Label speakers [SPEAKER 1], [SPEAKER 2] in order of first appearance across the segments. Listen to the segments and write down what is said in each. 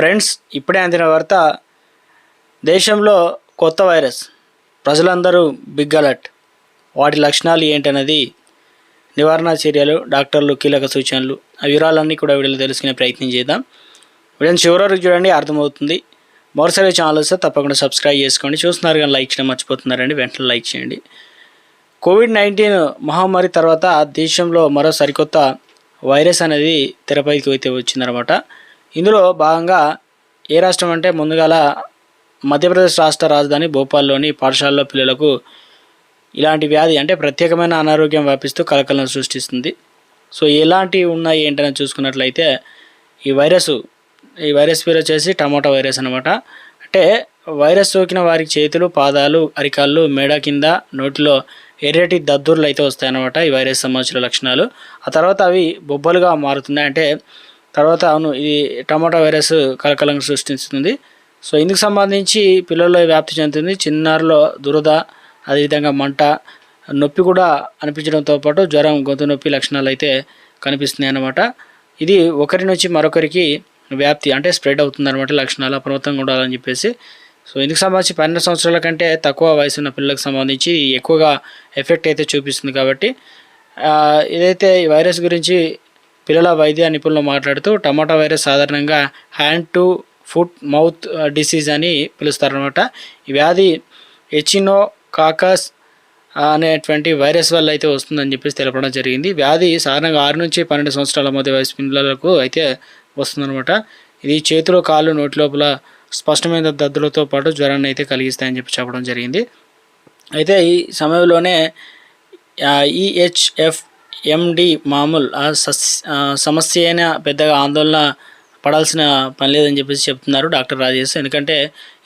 [SPEAKER 1] Friends ఇప్పుడే అందిన వార్త దేశంలో కొత్త వైరస్ ప్రజలందరూ బిగ్ అలర్ట్. వాటి లక్షణాలు ఏంటనేది నివారణ చర్యలు డాక్టర్లు కీలక సూచనలు ఆ వివరాలన్నీ కూడా వీడియోలో తెలుసుకునే ప్రయత్నం చేద్దాం. వీడియోని చివరి వరకు చూడండి అర్థమవుతుంది. మరోసారి ఛానల్ వస్తే తప్పకుండా సబ్స్క్రైబ్ చేసుకోండి. చూస్తున్నారు కానీ లైక్ చేయడం మర్చిపోతున్నారండి వెంటనే లైక్ చేయండి. కోవిడ్ నైన్టీన్ మహమ్మారి తర్వాత దేశంలో మరో సరికొత్త వైరస్ అనేది తెరపైకి అయితే వచ్చిందనమాట ఇందులో భాగంగా ఏ రాష్ట్రం అంటే ముందుగాల మధ్యప్రదేశ్ రాష్ట్ర రాజధాని భోపాల్లోని పాఠశాలలో పిల్లలకు ఇలాంటి వ్యాధి అంటే ప్రత్యేకమైన అనారోగ్యం వ్యాపిస్తూ కలకలం సృష్టిస్తుంది. సో ఎలాంటివి ఉన్నాయి ఏంటని చూసుకున్నట్లయితే ఈ వైరస్ ఈ వైరస్ పేరు వచ్చేసి టమాటా వైరస్ అనమాట అంటే వైరస్ సోకిన వారికి చేతులు పాదాలు అరికాళ్ళు మేడ కింద నోటిలో ఎర్రటి దద్దుర్లు అయితే వస్తాయన్నమాట ఈ వైరస్ సంబంధించిన లక్షణాలు. ఆ తర్వాత అవి బొబ్బలుగా మారుతున్నాయి. అంటే తర్వాత అవును ఇది టమాటా వైరస్ కలకలం సృష్టిస్తుంది సో ఇందుకు సంబంధించి పిల్లల్లో వ్యాప్తి చెందుతుంది. చిన్నారులో దురద అదేవిధంగా మంట నొప్పి కూడా అనిపించడంతో పాటు జ్వరం గొంతు నొప్పి లక్షణాలు అయితే కనిపిస్తున్నాయి అన్నమాట. ఇది ఒకరి నుంచి మరొకరికి వ్యాప్తి అంటే స్ప్రెడ్ అవుతుందన్నమాట లక్షణాలు అప్రమత్తంగా ఉండాలని చెప్పేసి. సో ఇందుకు సంబంధించి పన్నెండు సంవత్సరాల కంటే తక్కువ వయసు ఉన్న పిల్లలకు సంబంధించి ఎక్కువగా ఎఫెక్ట్ అయితే చూపిస్తుంది కాబట్టి ఏదైతే ఇదైతే ఈ వైరస్ గురించి పిల్లల వైద్య నిపుణులు మాట్లాడుతూ టమాటా వైరస్ సాధారణంగా hand to foot mouth disease అని పిలుస్తారనమాట ఈ వ్యాధి ఎచినో కాకస్ అనేటువంటి వైరస్ వల్ల అయితే వస్తుందని చెప్పేసి తెలపడం జరిగింది. వ్యాధి సాధారణంగా ఆరు నుంచి పన్నెండు సంవత్సరాల మధ్య వయసు పిల్లలకు అయితే వస్తుందన్నమాట. ఇది చేతులు కాళ్ళు నోటి లోపల స్పష్టమైన దద్దులతో పాటు జ్వరాన్ని అయితే కలిగిస్తాయని చెప్పి చెప్పడం జరిగింది. అయితే ఈ సమయంలోనే ఈహెచ్ఎఫ్ ఎండి మామూలు ఆ సస్ సమస్య అయినా పెద్దగా ఆందోళన పడాల్సిన పని లేదని చెప్పేసి చెప్తున్నారు డాక్టర్ రాజేష్. ఎందుకంటే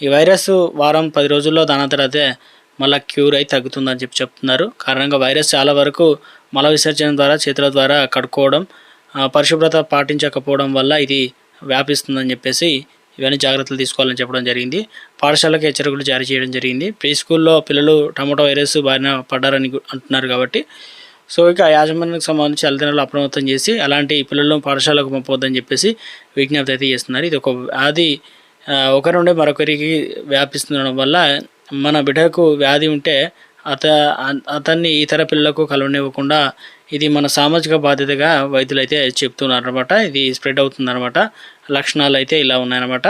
[SPEAKER 1] ఈ వైరస్ వారం పది రోజుల్లో దాని తర్వాత మళ్ళీ క్యూర్ అయి తగ్గుతుందని చెప్పి చెప్తున్నారు. కారణంగా వైరస్ చాలా వరకు మల విసర్జన ద్వారా చేతుల ద్వారా కడుక్కోవడం పరిశుభ్రత పాటించకపోవడం వల్ల ఇది వ్యాపిస్తుందని చెప్పేసి ఇవన్నీ జాగ్రత్తలు తీసుకోవాలని చెప్పడం జరిగింది. పాఠశాలకు హెచ్చరికలు జారీ చేయడం జరిగింది. ప్రీ స్కూల్లో పిల్లలు టమోటా వైరస్ బారిన పడ్డారని అంటున్నారు కాబట్టి సో ఇక యాజమాన్యానికి సంబంధించి తల్లిదండ్రులు అప్రమత్తం చేసి అలాంటి పిల్లలను పాఠశాలకు పంపొద్దని చెప్పేసి విజ్ఞప్తి అయితే చేస్తున్నారు. ఇది ఒక వ్యాధి ఒకరి నుండి మరొకరికి వ్యాపిస్తుండడం వల్ల మన బిడ్డకు వ్యాధి ఉంటే అత అతన్ని ఇతర పిల్లలకు కలవనివ్వకుండా ఇది మన సామాజిక బాధ్యతగా వైద్యులు అయితే చెప్తున్నారు అనమాట ఇది స్ప్రెడ్ అవుతుందన్నమాట. లక్షణాలు అయితే ఇలా ఉన్నాయన్నమాట.